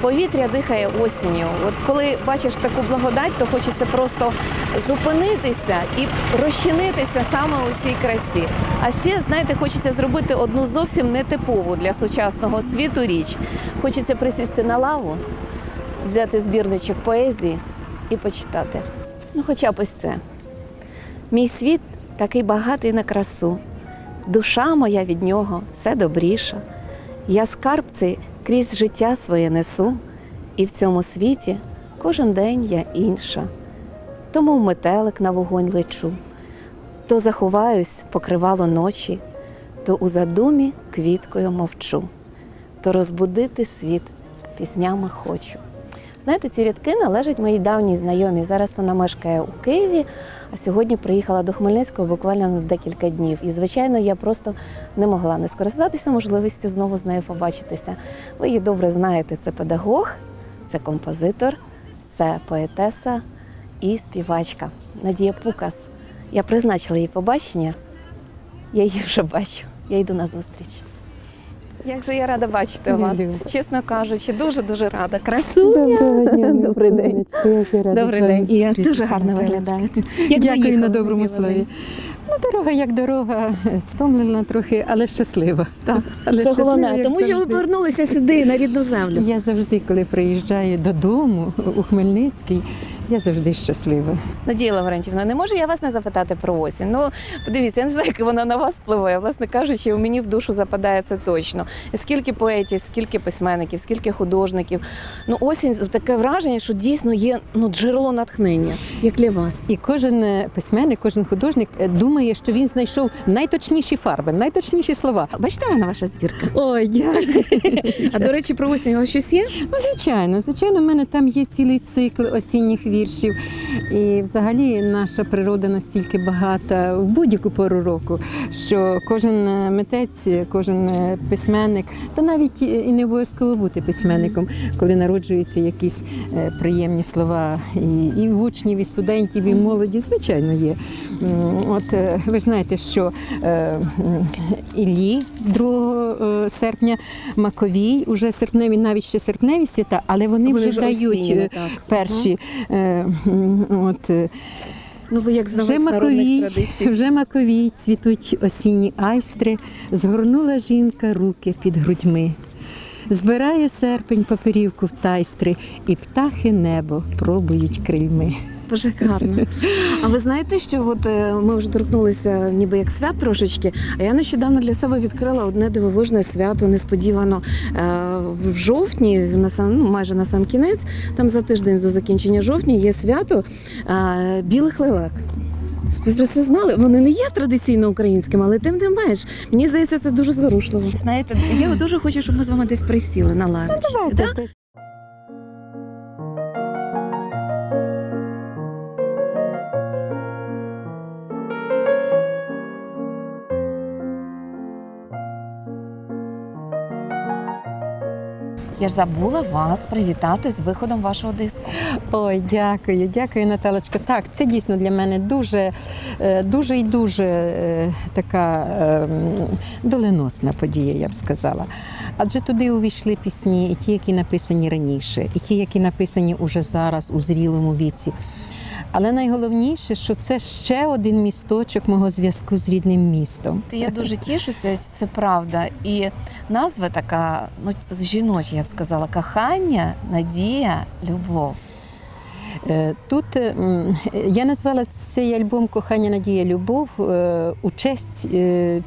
Повітря дихає осінню. От коли бачиш таку благодать, то хочеться просто зупинитися і розчинитися саме у цій красі. А ще, знаєте, хочеться зробити одну зовсім нетипову для сучасного світу річ. Хочеться присісти на лаву, взяти збірничок поезії і почитати. Ну, хоча б ось це. Мій світ такий багатий на красу. Душа моя від нього все добріша. Я скарб цей крізь життя своє несу, і в цьому світі кожен день я інша. То мов метелик на вогонь лечу, то заховаюсь, покривало ночі, то у задумі квіткою мовчу, то розбудити світ піснями хочу. Знаєте, ці рядки належать моїй давній знайомій. Зараз вона мешкає у Києві, а сьогодні приїхала до Хмельницького буквально на декілька днів. І, звичайно, я просто не могла не скористатися можливістю знову з нею побачитися. Ви її добре знаєте. Це педагог, це композитор, це поетеса і співачка Надія Пукас. Я призначила їй побачення. Я її вже бачу. Я йду на зустріч. Як же я рада бачити вас, чесно кажучи, дуже дуже рада. Красуня. Добрий день. Добрий день. І я дуже гарно виглядаєте. Дякую на доброму слові. Ну, дорога як дорога, стомлена трохи, але щаслива. Так, але Це головне, тому що ви повернулися сюди на рідну землю. Я завжди, коли приїжджаю додому у Хмельницький, я завжди щаслива. Надія Лаврентівна, не можу я вас не запитати про осінь. Ну, подивіться, я не знаю, як вона на вас впливає. Власне кажучи, у мені в душу западає це точно. Скільки поетів, скільки письменників, скільки художників. Ну, осінь таке враження, що дійсно є ну, джерело натхнення, як для вас. І кожен е, письменник, кожен художник е, думає, що він знайшов найточніші фарби, найточніші слова. Бачите, вона ваша збірка. Ой, дякую. А до речі, про осінь у вас щось є? Ну, звичайно, звичайно, в мене там є цілий цикл осінніх віршів. І взагалі наша природа настільки багата в будь-яку пору року, що кожен е, митець, кожен е, письменник, та навіть і не обов'язково бути письменником, коли народжуються якісь е, приємні слова і, і в учнів, і студентів, і молоді, звичайно, є. От ви ж знаєте, що е, Іллі 2 е, серпня Маковій, уже серпневі, навіть ще серпневі свята, але вони, вже, дають осінні, е, так. От, е, Ну, ви як вже маковій, традицій. вже маковій цвітуть осінні айстри, згорнула жінка руки під грудьми. Збирає серпень папірівку в тайстри, і птахи небо пробують крильми. Дуже гарно. А ви знаєте, що от е, ми вже торкнулися ніби як свят трошечки. А я нещодавно для себе відкрила одне дивовижне свято, несподівано е, в жовтні, на сам ну майже на сам кінець. Там за тиждень до закінчення жовтня є свято е, білих лелек. Ви про це знали? Вони не є традиційно українськими, але тим не менш. Мені здається, це дуже зворушливо. Знаєте, я дуже хочу, щоб ми з вами десь присіли на лавочці. да? Я ж забула вас привітати з виходом вашого диску. Ой, дякую, дякую, Наталочко. Так, це дійсно для мене дуже, е, дуже і дуже е, така е, доленосна подія, я б сказала. Адже туди увійшли пісні, і ті, які написані раніше, і ті, які написані уже зараз у зрілому віці. Але найголовніше, що це ще один місточок мого зв'язку з рідним містом. Ти я дуже тішуся, це правда. І назва така, ну жіноча, я б сказала, кохання, надія, любов. Е, Тут е, я назвала цей альбом Кохання, Надія, Любов е, у честь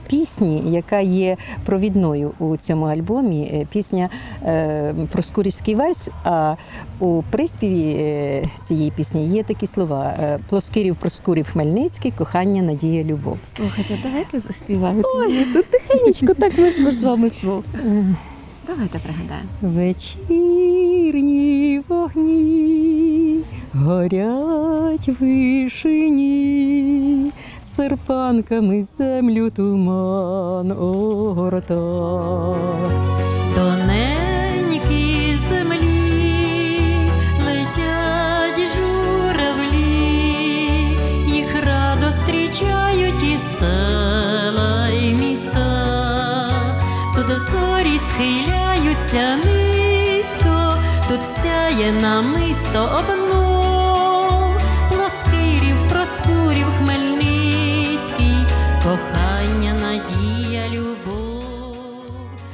пісні, яка є провідною у цьому альбомі. Пісня е, Проскурівський вальс. А у приспіві цієї пісні є такі слова: Плоскирів, Проскурів, Хмельницький, кохання, надія, любов. Слухайте, давайте заспіваємо. Ой, тут тихенечко, так ми з вами. Е, Давайте пригадаємо. Вечірні вогні горять в вишині, серпанками землю туман огорта. Тоненькі землі летять журавлі, їх радо зустрічають і села, і міста. Тут зорі схиляються тут сяє намисто обнов, Плоскирів, Проскурів, Хмельницький, кохання, надія, любов.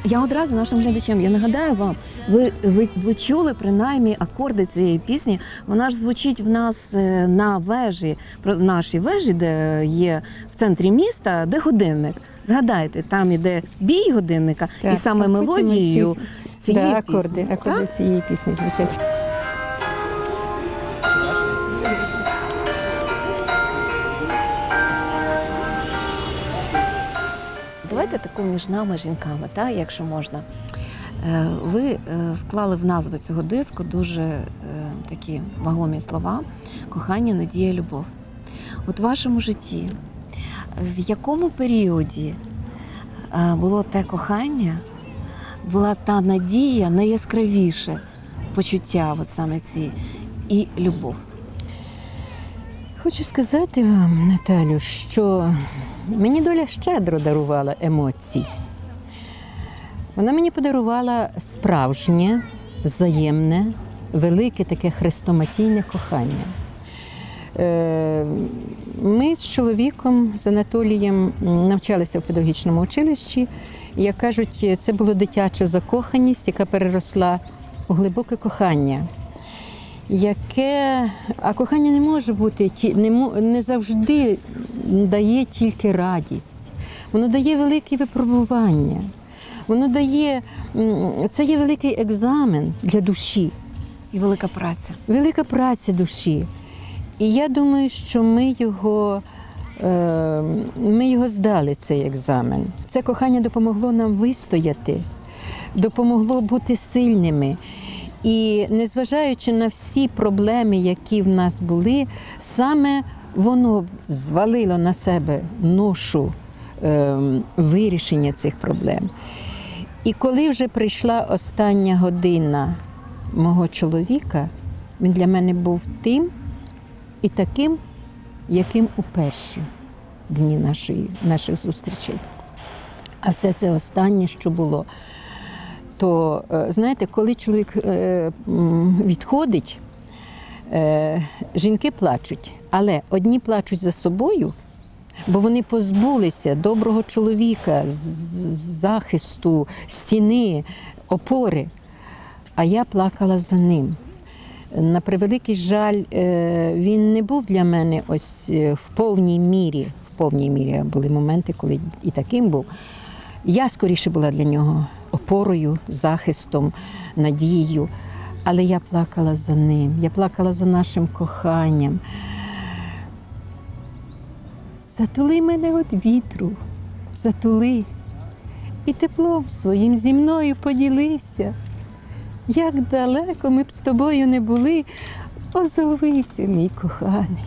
Я одразу нашим глядачам я нагадаю вам, ви, ви, ви чули принаймні акорди цієї пісні. Вона ж звучить в нас е, на вежі, про- нашій вежі, де є в центрі міста, де годинник. Згадайте, там іде бій годинника, і саме мелодією цієї да, акорди, пісні. акорди Так? цієї пісні звучать. Давайте таку між нами жінками, та, якщо можна. Е, Ви е, вклали в назву цього диску дуже е, такі вагомі слова: кохання, надія, любов. От в вашому житті, в якому періоді було те кохання, була та надія найяскравіше почуття, от саме ці, і любов. Хочу сказати вам, Наталю, що мені доля щедро дарувала емоцій. Вона мені подарувала справжнє, взаємне, велике таке хрестоматійне кохання. Е, Ми з чоловіком, з Анатолієм, навчалися в педагогічному училищі. Як кажуть, це була дитяча закоханість, яка переросла у глибоке кохання яке а кохання не може бути не, не завжди дає тільки радість. Воно дає великі випробування. Воно дає це є великий екзамен для душі, І велика праця. велика праця душі. І я думаю, що ми його, ми його здали, цей екзамен. Це кохання допомогло нам вистояти, допомогло бути сильними. І незважаючи на всі проблеми, які в нас були, саме воно звалило на себе ношу е, вирішення цих проблем. І коли вже прийшла остання година мого чоловіка, він для мене був тим і таким, яким у перші дні нашої, наших зустрічей. А все це останнє, що було. То е, знаєте, коли чоловік е, відходить, е, жінки плачуть, але одні плачуть за собою, бо вони позбулися доброго чоловіка, захисту, стіни, опори. А я плакала за ним. На превеликий жаль, е, він не був для мене ось е, в повній мірі. В повній мірі були моменти, коли і таким був. Я скоріше була для нього опорою, захистом, надією. Але я плакала за ним, я плакала за нашим коханням. Затули мене від вітру, затули, і теплом своїм зі мною поділися. Як далеко ми б з тобою не були, озовися, мій коханий,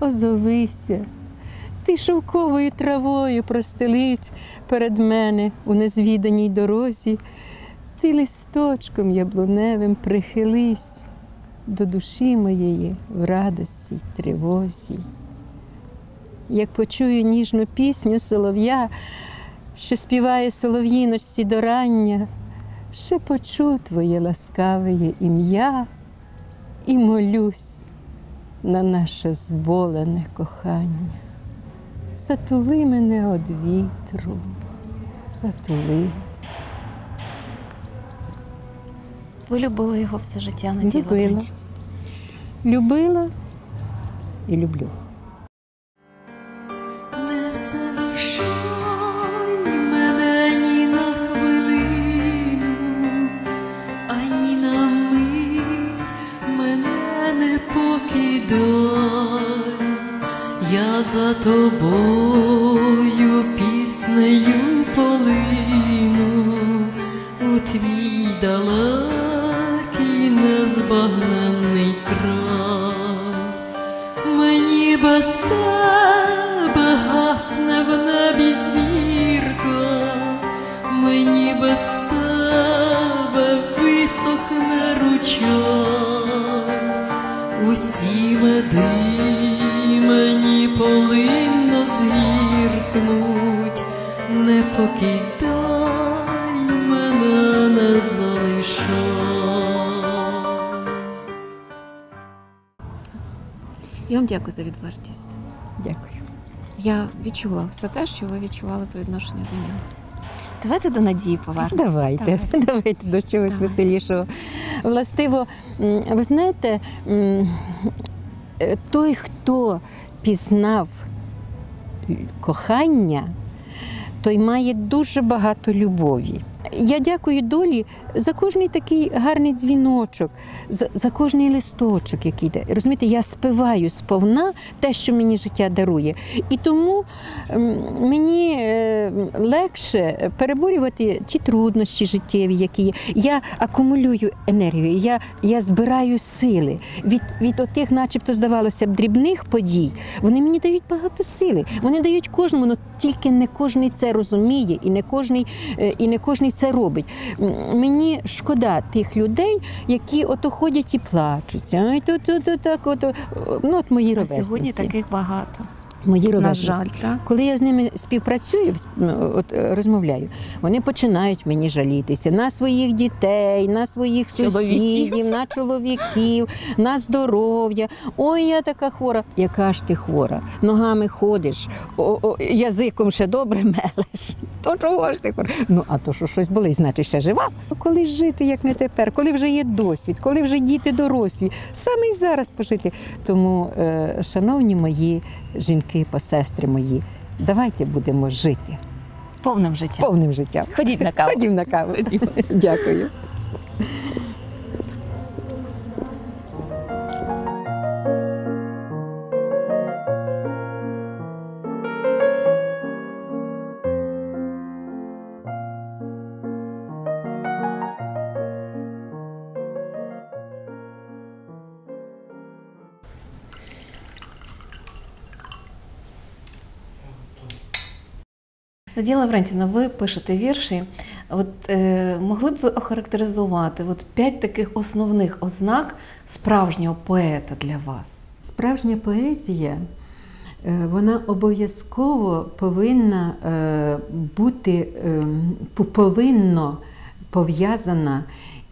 озовися. Ти шовковою травою простелись перед мене у незвіданій дорозі, ти листочком яблуневим прихились до душі моєї в радості й тривозі. Як почую ніжну пісню солов'я, що співає солов'їночці до рання, ще почу твоє ласкаве ім'я і молюсь на наше зболене кохання. Затули мене од вітру, затули. Ви любили його все життя Надія Любила. Любила і люблю. Тобою піснею полину. У твій далекий незбагненний Я вам дякую за відвертість. Дякую. Я відчула все те, що ви відчували по відношенню до нього. Давайте до надії повернемося. Давайте, давайте до чогось Давай. веселішого. Властиво, ви знаєте, е, той, хто пізнав кохання, той має дуже багато любові. Я дякую долі за кожний такий гарний дзвіночок, за, за кожний листочок, який йде. Розумієте, я спиваю сповна те, що мені життя дарує. І тому мені е, легше переборювати ті труднощі життєві, які є. Я акумулюю енергію, я, я збираю сили від, від отих, начебто, здавалося б, дрібних подій. Вони мені дають багато сили. Вони дають кожному, але тільки не кожний це розуміє, і не кожний, е, і не кожний це робить. Мені шкода тих людей, які ото ходять і плачуться. Ай, то, то, то, так, ото. Ну, от мої А сьогодні таких багато. Мої На жаль, так. Коли я з ними співпрацюю, ну, от, е, розмовляю, вони починають мені жалітися на своїх дітей, на своїх сусідів, на чоловіків, на здоров'я. Ой, я така хвора. Яка ж ти хвора? Ногами ходиш, о, о, язиком ще добре мелеш. То чого ж ти хвора? Ну, а то що щось болить, значить ще жива. Коли ж жити, як не тепер, коли вже є досвід, коли вже діти дорослі, саме й зараз пожити. Тому, е, шановні мої жінки, посестри мої, давайте будемо жити Повним життям. повним життям. Ходіть на каву. Ходім на каву. Дякую. Надія Лаврентівна, ви пишете вірші. От е, могли б ви охарактеризувати от п'ять таких основних ознак справжнього поета для вас? Справжня поезія, е, вона обов'язково повинна е, бути е, повинно пов'язана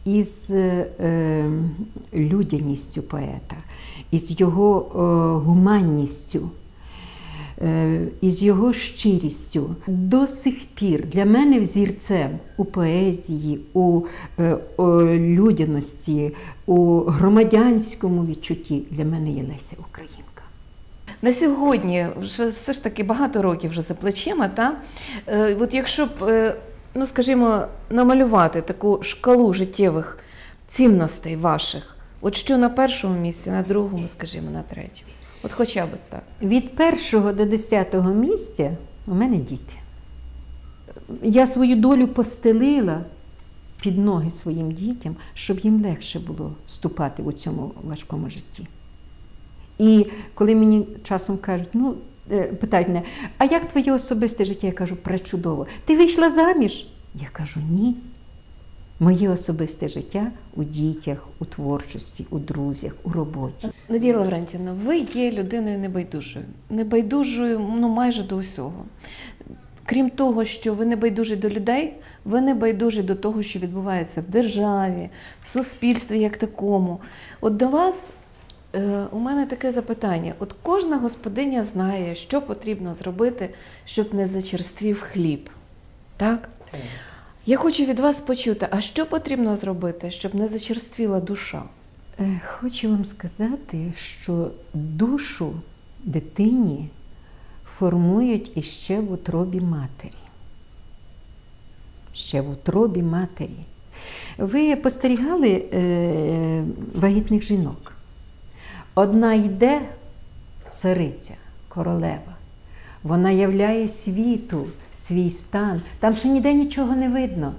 із е, людяністю поета, із його гуманністю. Е, із його щирістю. До сих пір для мене взірцем у поезії, у е, о, людяності, у громадянському відчутті для мене є Леся Українка. На сьогодні вже все ж таки багато років вже за плечима. Та? Е, от якщо б, е, ну скажімо, намалювати таку шкалу життєвих цінностей ваших, от що на першому місці, на другому, скажімо, на третьому. От хоча б це. Від першого до десятого місця у мене діти. Я свою долю постелила під ноги своїм дітям, щоб їм легше було ступати у цьому важкому житті. І коли мені часом кажуть, ну, е, питають мене, а як твоє особисте життя? Я кажу, пречудово. Ти вийшла заміж? Я кажу, ні. Моє особисте життя у дітях, у творчості, у друзях, у роботі. Надія Лаврентівна, ви є людиною небайдужою, небайдужою ну, майже до усього. Крім того, що ви не байдужі до людей, ви не байдужі до того, що відбувається в державі, в суспільстві як такому. От до вас е, у мене таке запитання: от кожна господиня знає, що потрібно зробити, щоб не зачерствів хліб. Так? Я хочу від вас почути, а що потрібно зробити, щоб не зачерствіла душа? Е, Хочу вам сказати, що душу дитині формують іще в утробі матері. Ще в утробі матері. Ви спостерігали е, вагітних жінок? Одна йде цариця, королева. Вона являє світу свій стан. Там ще ніде нічого не видно.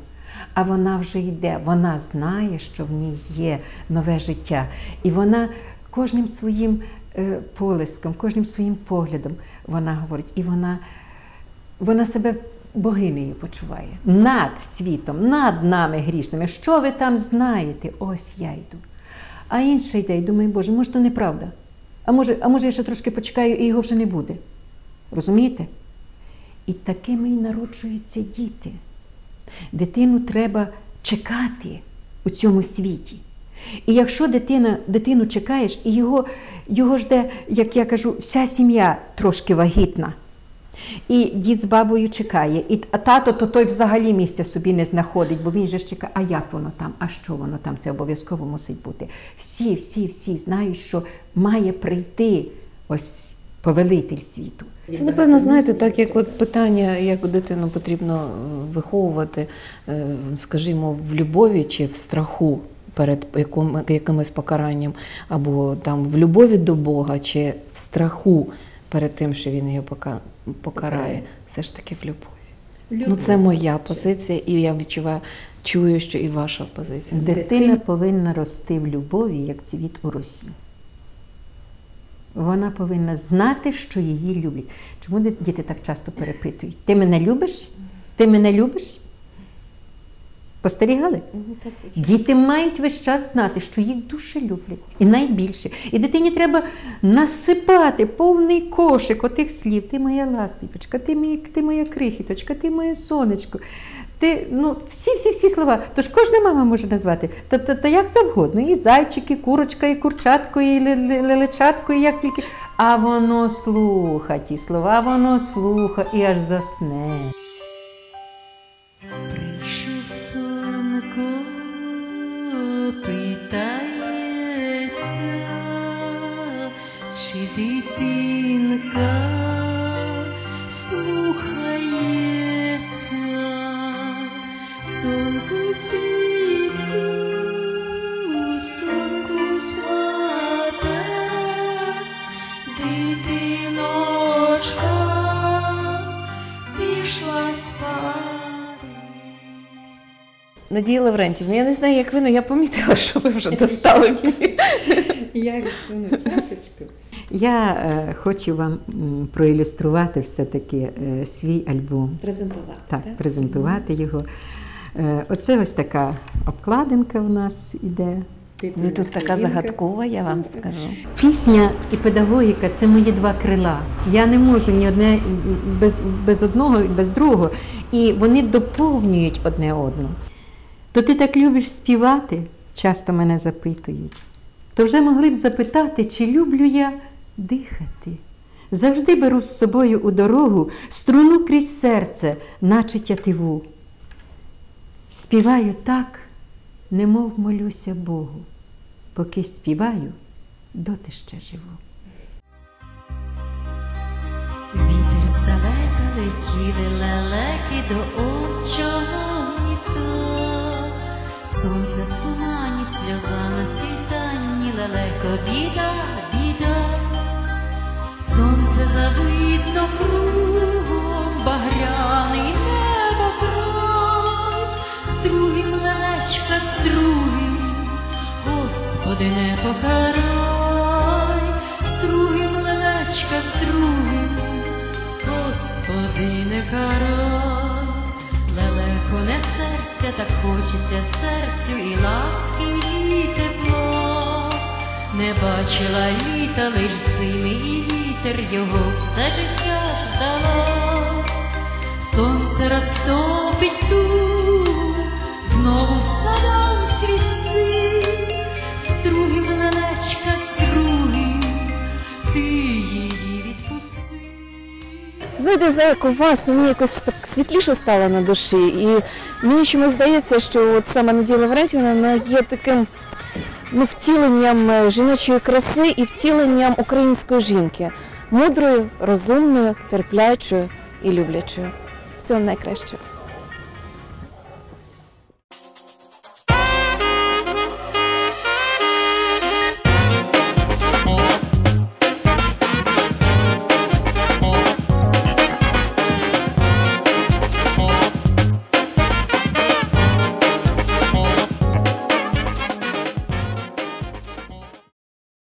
А вона вже йде, вона знає, що в ній є нове життя. І вона кожним своїм е, полиском, кожним своїм поглядом вона говорить, і вона, вона себе богинею почуває над світом, над нами грішними. Що ви там знаєте? Ось я йду. А інша йде і думає, Боже, може, то неправда. А може, а може, я ще трошки почекаю і його вже не буде. Розумієте? І такими й народжуються діти. Дитину треба чекати у цьому світі. І якщо дитина, дитину чекаєш, і його, його жде, як я кажу, вся сім'я трошки вагітна. І дід з бабою чекає, і а тато то той взагалі місця собі не знаходить, бо він же ж чекає, а як воно там, а що воно там, це обов'язково мусить бути. Всі, всі, всі знають, що має прийти ось повелитель світу. Це, напевно, знаєте, так як от питання, як дитину потрібно е, виховувати, е, скажімо, в любові чи в страху перед яким- якимось покаранням, або там в любові до Бога, чи в страху перед тим, що він його пока- покарає, все ж таки в любові. Ну, це моя позиція, і я відчуваю, чую, що і ваша позиція. Дитина повинна рости в любові, як цвіт у росі. Вона повинна знати, що її люблять. Чому діти так часто перепитують? Ти мене любиш? Ти мене любиш? Спостерігали? Діти мають весь час знати, що їх дуже люблять. І найбільше. І дитині треба насипати повний кошик отих слів. Ти моя ластівочка, ти моя крихіточка, ти моє сонечко. Ти, ну, всі, всі, всі слова. Тож кожна мама може назвати. Та, та, та як завгодно. І зайчик, і курочка, і курчатко, і ле- ле- лелечатко, і як тільки. А воно слуха ті слова, воно слуха і аж засне. Надія Лаврентівна, я не знаю, як ви, але я помітила, що ви вже достали мені. Я відсуну чашечку. Я е, хочу вам м, проілюструвати все-таки е, свій альбом. Презентувати. Так, презентувати його. Е, оце ось така обкладинка у нас іде. Ви тут така загадкова, я вам скажу. Пісня і педагогіка це мої два крила. Я не можу ні одне без, без одного і без другого. І вони доповнюють одне одного. То ти так любиш співати? Часто мене запитують. То вже могли б запитати, чи люблю я дихати. Завжди беру з собою у дорогу струну крізь серце, наче тятиву. Співаю так, немов молюся Богу. Поки співаю, доти ще живу. Вітер здалека летіли лелеки до овчого. Сонце в тумані, сльоза на світанні, лелеко, біда, біда. Сонце завидно кругом, багряний небо край, стругим лелечка, стругим, Господи, не покарай, стругим лелечка, стругим, Господи, не карай, лелеко не серця, так хочеться серцю і ласки, і тепла. Не бачила літа, лиш зими і вітер його все життя ждала. Сонце розтопить ту, знову садом цвісти, стругим лелечка, Знаєте, знаю, як у вас, ну, мені якось так світліше стало на душі. І мені чомусь здається, що от саме Надія Лаврентівна вона є таким ну, втіленням е, жіночої краси і втіленням української жінки. Мудрою, розумною, терплячою і люблячою. Всього найкращого.